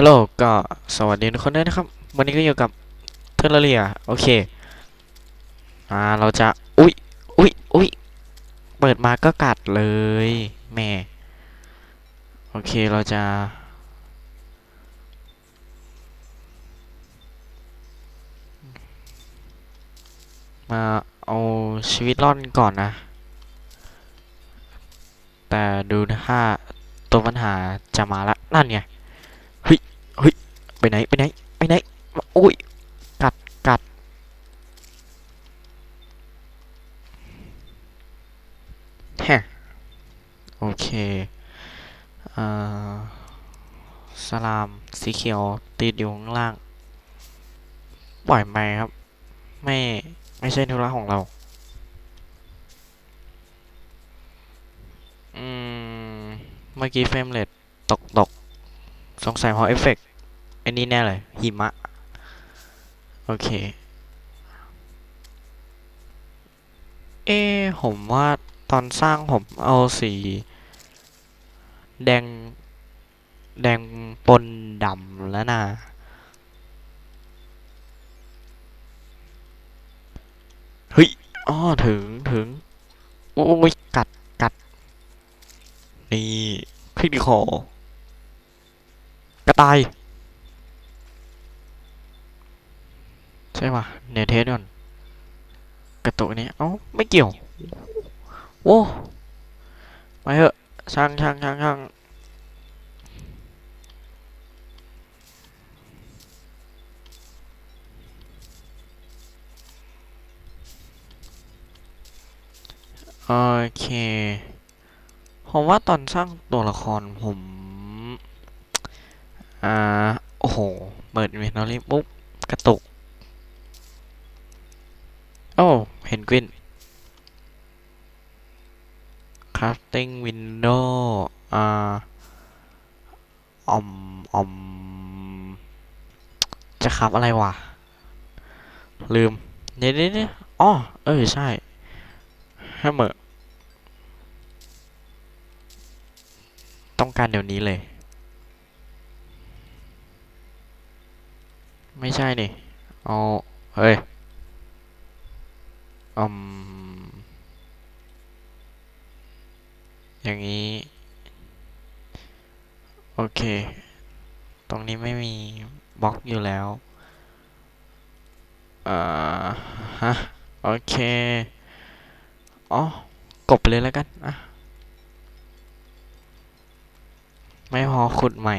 ฮัลโหลก็สวัสดีทุกคนด้วยนะครับ วันนี้ก็อยู่กับเทอร์เรียโอเคอ่าเราจะ อุ๊ยอุ๊ยอุ๊ยเปิดมาก็กัดเลยแม่โอเคเราจะ มาเอาชีวิตรอดก่อนนะ แต่ดูนะถ้าตัวปัญหาจะมาละนั่นไง ไปไหนไปไหนไปไหนอุ้ยกัดกัดแฮะโอเคเอ่อสลามสีเขียวติดอยู่ข้างล่าง ปล่อยไปครับ ไม่ไม่ใช่ธุระของเราอืมเมื่อกี้เฟรมเรทตกตกสงสัยเพราะเอฟเฟกต์ อ้นี่แน่เลยหิมะ โอเค เอ้ผมว่าตอนสร้างผมเอาสี แดง แดงปนดำแล้วนะเฮ้ยอ้อถึงถึง โอ้ย กัดกัด นี่คลิกดีคอกระต่าย ใช่ป่ะเนเทสก่อนกระตุกนี้เอ้าไม่เกี่ยวโอ้ไปเถอะช่างช่างช่างช่างโอเค ผมว่าตอนสร้างตัวละครผม อ่า โอ้โห เปิดเมนูนี้ปุ๊บ กระตุก โอ้ เห็นกวิน crafting window อ่าอมอมจะครับอะไรวะ ลืม เดี๋ยวเดี๋ยวอ๋อ เออใช่ hammer ต้องการเดี๋ยวนี้เลย ไม่ใช่นี่ เอา เฮ้ย อืมอย่างนี้ โอเค ตรงนี้ไม่มีบล็อกอยู่แล้วอ่าฮะ โอเค อ๋อ กบไปเลยแล้วกันอะไม่พอขุดใหม่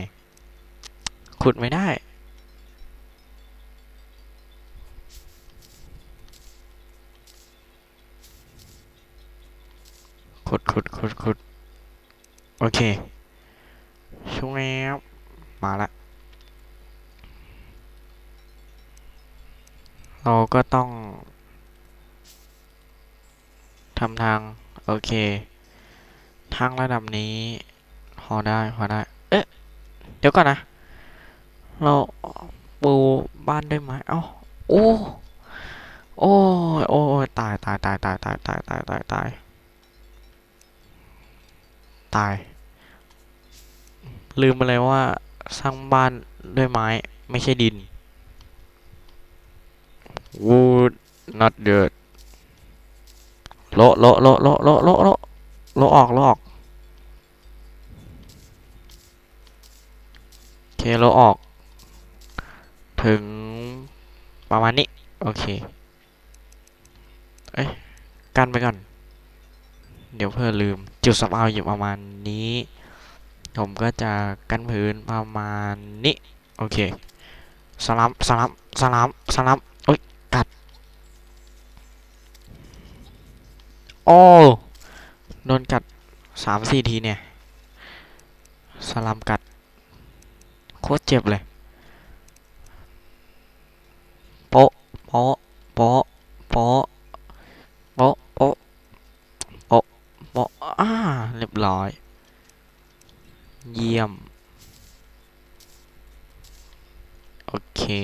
ขุดไม่ได้ ขุดขุดขุดขุดโอเค ช่วงนี้มาละ เราก็ต้องทำทาง โอเค ทางระดับนี้ พอได้ พอได้ เอ๊ะ เดี๋ยวก่อนนะ เราปูบ้านด้วยไหมเอ้า โอ้ โอ้ยโอ้ยตายตายตายตายตายตายตายตาย ตาย ลืมไปเลยว่าสร้างบ้านด้วยไม้ไม่ใช่ดิน wood not dirt โละโละโละโละโละโละโละโละออกโละออกโอเคโละออก ถึงประมาณนี้ โอเค เอ้ยกันไปก่อน เดี๋ยวเพื่อลืม จุดสับเอาอยู่ประมาณนี้ ผมก็จะกั้นพื้นประมาณนี้ โอเคสลัมสลัมสลัมสลัมโอ้ยกัดโอ้โดนกัดสามสี่ทีเนี่ยสลัมกัด โคตรเจ็บเลย โป๊โป๊ะโป๊ะ โป๊ะ โป๊ะ โป๊ะ โป๊ะ โป๊ะ อ่า เรียบร้อย เยี่ยม โอ เค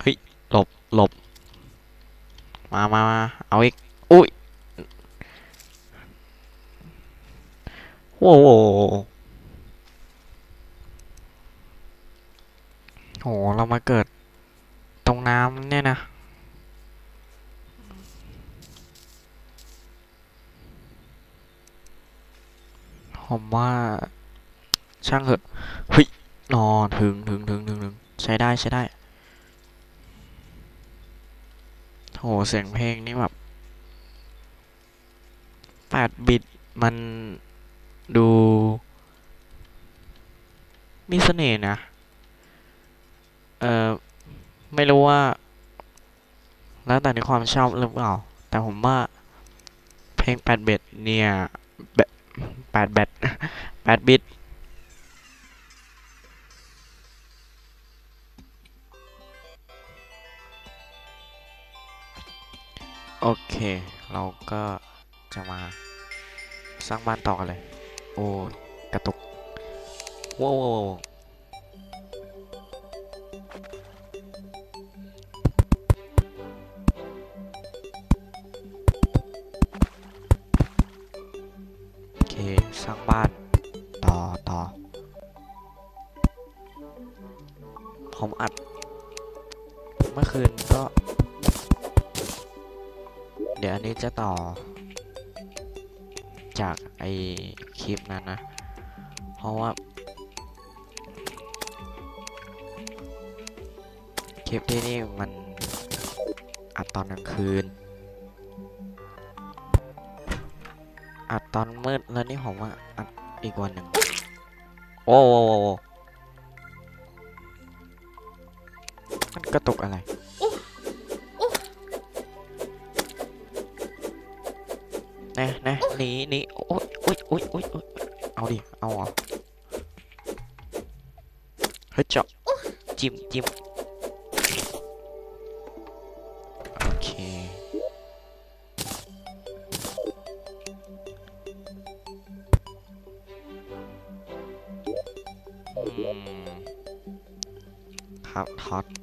เฮ้ย หลบ หลบ มามามาเอาอีก อุ้ยโว้โหโห เรามาเกิดตรงน้ำเนี่ยนะ ผมว่าช่างเหอะเฮ้ย นอนถึงถึงถึงถึงถึงใช้ได้ใช้ได้โหเสียงเพลงนี่แบบแปดบิตมันดู มีเสน่ห์นะ เออไม่รู้ว่า แล้วแต่ในความชอบหรือเปล่า แต่ผมว่า เพลงแปดบิตเนี่ยแบบแปดบิตแปดบิต โอเค เราก็จะมาสร้างบ้านต่อกันเลย โอ้ยกระตุกว้าวว้าวว้าวโอเค สร้างบ้านต่อต่อผมอัด จะต่อ จากไอคลิปนั้นนะ เพราะว่าคลิปที่นี่มันอัดตอนกลางคืน อัดตอนมืดแล้วนี่ผมว่าอัดอีกวันหนึ่งโอ้โหมันกระตุกอะไร น่แน่หนีหนีโอ๊ยโอ๊ยโอ๊ยโอ๊ยเอาดิ เอาเหรอเฮ้ยเจาะจิ้มจิ้มโอเคครับท็อต